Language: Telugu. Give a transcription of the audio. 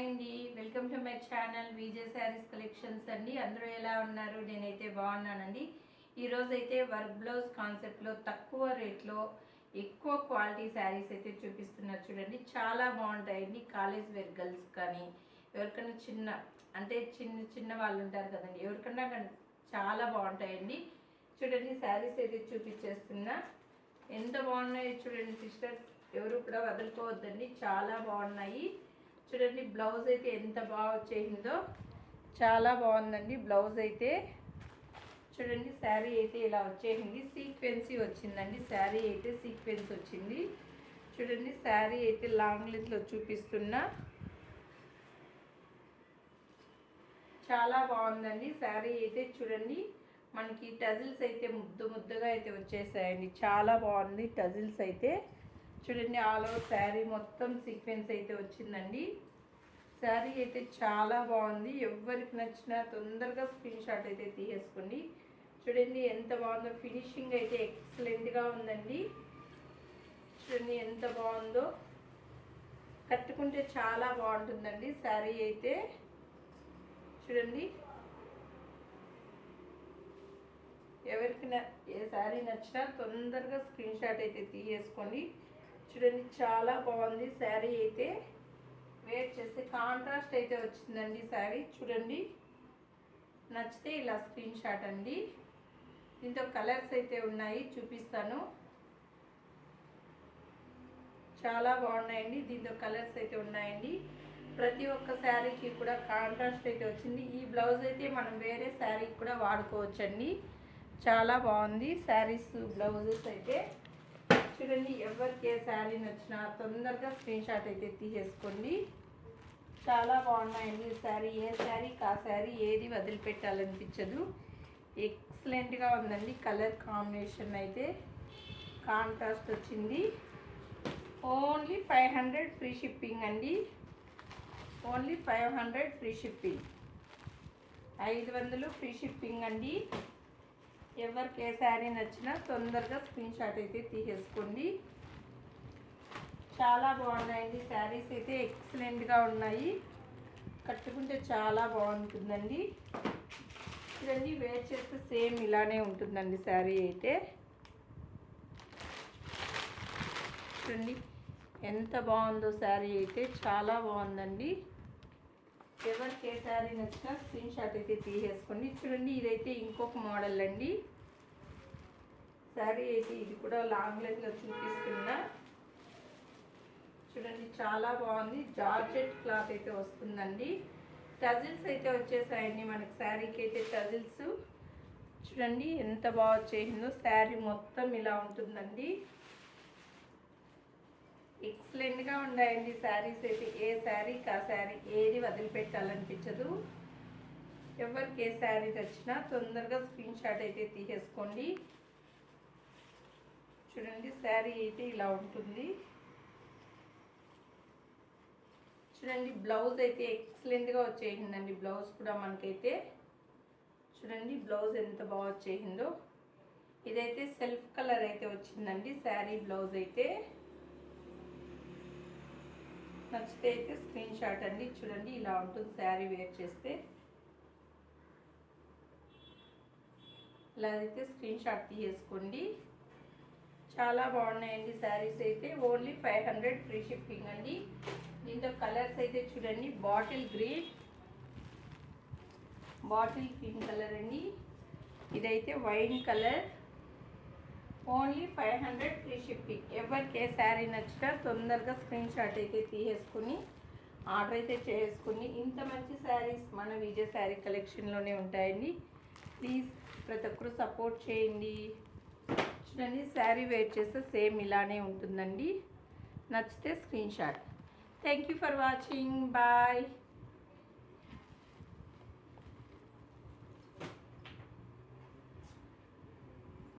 హాయ్ అండి. Welcome to my channel Vijay sarees collections అండి. అందరూ ఎలా ఉన్నారు? నేనైతే బాగున్నానండి. ఈరోజైతే అయితే వర్క్ బ్లౌజ్ కాన్సెప్ట్లో తక్కువ రేట్లో ఎక్కువ క్వాలిటీ శారీస్ అయితే చూపిస్తున్నారు చూడండి. చాలా బాగుంటాయండి. కాలేజ్ వేర్ గర్ల్స్ కానీ ఎవరికైనా చిన్న అంటే చిన్న చిన్న వాళ్ళు ఉంటారు కదండి. ఎవరికన్నా కానీ చాలా బాగుంటాయండి. చూడండి శారీస్ అయితే చూపించేస్తున్నా. ఎంత బాగున్నాయో చూడండి సిస్టర్స్ ఎవరు కూడా వదులుకోవద్దండి. చాలా బాగున్నాయి. చూడండి బ్లౌజ్ అయితే ఎంత బాగా వచ్చేసిందో. చాలా బాగుందండి బ్లౌజ్ అయితే. చూడండి శారీ అయితే ఇలా వచ్చేసింది. సీక్వెన్సీ వచ్చిందండి శారీ అయితే సీక్వెన్స్ వచ్చింది. చూడండి శారీ అయితే లాంగ్ లెంత్లో చూపిస్తున్నా. చాలా బాగుందండి శారీ అయితే. చూడండి మనకి టజిల్స్ అయితే ముద్దు ముద్దుగా అయితే వచ్చేసాయండి. చాలా బాగుంది టజిల్స్ అయితే. చూడండి ఆల్ ఓవర్ శారీ మొత్తం సీక్వెన్స్ అయితే వచ్చిందండి. శారీ అయితే చాలా బాగుంది. ఎవరికి నచ్చినా తొందరగా స్క్రీన్ షాట్ అయితే తీసేసుకోండి. చూడండి ఎంత బాగుందో ఫినిషింగ్ అయితే ఎక్సలెంట్గా ఉందండి. చూడండి ఎంత బాగుందో. కట్టుకుంటే చాలా బాగుంటుందండి శారీ అయితే. చూడండి. ఎవరికి న- ఏ శారీ నచ్చినా తొందరగా స్క్రీన్ షాట్ అయితే తీసేసుకోండి. చూడండి చాలా బాగుంది శారీ అయితే. వేర్ చేస్తే కాంట్రాస్ట్ అయితే వచ్చిందండి శారీ. చూడండి నచ్చితే ఇలా స్క్రీన్ షాట్ అండి. దీంతో కలర్స్ అయితే ఉన్నాయి చూపిస్తాను. చాలా బాగున్నాయండి దీంతో కలర్స్ అయితే ఉన్నాయండి. ప్రతి ఒక్క శారీకి కూడా కాంట్రాస్ట్ అయితే వచ్చింది. ఈ బ్లౌజ్ అయితే మనం వేరే శారీకి కూడా వాడుకోవచ్చండి. చాలా బాగుంది శారీస్ బ్లౌజెస్ అయితే. చూడండి ఎవరికి ఏ శారీ నచ్చినా తొందరగా స్క్రీన్ షాట్ అయితే తీసేసుకోండి. చాలా బాగున్నాయండి ఈ శారీ. ఏ శారీ కా శారీ ఏది వదిలిపెట్టాలనిపించదు. ఎక్సలెంట్గా ఉందండి. కలర్ కాంబినేషన్ అయితే కాంట్రాస్ట్ వచ్చింది. Only five hundred free shipping అండి. Only five hundred free shipping ఐదు వందలు ఫ్రీ షిప్పింగ్ అండి. ఎవరికి ఏ శారీ నచ్చినా తొందరగా స్క్రీన్ షాట్ అయితే తీసేసుకోండి. చాలా బాగున్నాయండి. శారీస్ అయితే ఎక్సలెంట్గా ఉన్నాయి. కట్టుకుంటే చాలా బాగుంటుందండి. ఇదండి వేర్ చేస్తే సేమ్ ఇలానే ఉంటుందండి శారీ అయితే. చూడండి ఎంత బాగుందో శారీ అయితే చాలా బాగుందండి. ఎవరికి ఏ శారీ నచ్చినా స్క్రీన్ షాట్ అయితే తీసేసుకోండి. చూడండి ఇదైతే ఇంకొక మోడల్ అండి. శారీ అయితే ఇది కూడా లాంగ్ లెంత్లో చూపిస్తున్నా. చూడండి చాలా బాగుంది. జార్జెట్ క్లాత్ అయితే వస్తుందండి. టజిల్స్ అయితే వచ్చేసాయండి మనకి శారీకి అయితే టజిల్స్. చూడండి ఎంత బాగా వచ్చేసిందో శారీ మొత్తం ఇలా ఉంటుందండి. ఎక్సలెంట్గా ఉన్నాయండి శారీస్ అయితే. ఏ శారీ ఆ శారీ ఏది వదిలిపెట్టాలనిపించదు. ఎవరికి ఏ శారీ వచ్చినా తొందరగా స్క్రీన్ షాట్ అయితే తీసేసుకోండి. చూడండి శారీ అయితే ఇలా ఉంటుంది. చూడండి బ్లౌజ్ అయితే ఎక్సలెంట్గా వచ్చేసిందండి. బ్లౌజ్ కూడా మనకైతే చూడండి బ్లౌజ్ ఎంత బాగా వచ్చేసిందో. ఇదైతే సెల్ఫ్ కలర్ అయితే వచ్చిందండి శారీ బ్లౌజ్ అయితే. నచ్చితే అయితే స్క్రీన్ షాట్ అండి చూడండి ఇలా ఉంటుంది శారీ వేర్ చేస్తే. ఇలా అయితే స్క్రీన్ షాట్ తీసేసుకోండి. చాలా బాగున్నాయండి శారీస్ అయితే. Only five hundred free shipping అండి. దీంతో కలర్స్ అయితే చూడండి bottle green bottle green colour అండి. ఇదైతే wine colour. Only five hundred free shipping. ఎవరికి ఏ శారీ నచ్చినా తొందరగా స్క్రీన్ షాట్ అయితే తీసేసుకుని ఆర్డర్ అయితే చేసుకుని ఇంత మంచి శారీస్ మన విజయ శారీ కలెక్షన్లోనే ఉంటాయండి. ప్లీజ్ ప్రతి ఒక్కరు సపోర్ట్ చేయండి. చూడండి శారీ వెయిట్ చేస్తే సేమ్ ఇలానే ఉంటుందండి. నచ్చితే screenshot. Thank you for watching. Bye.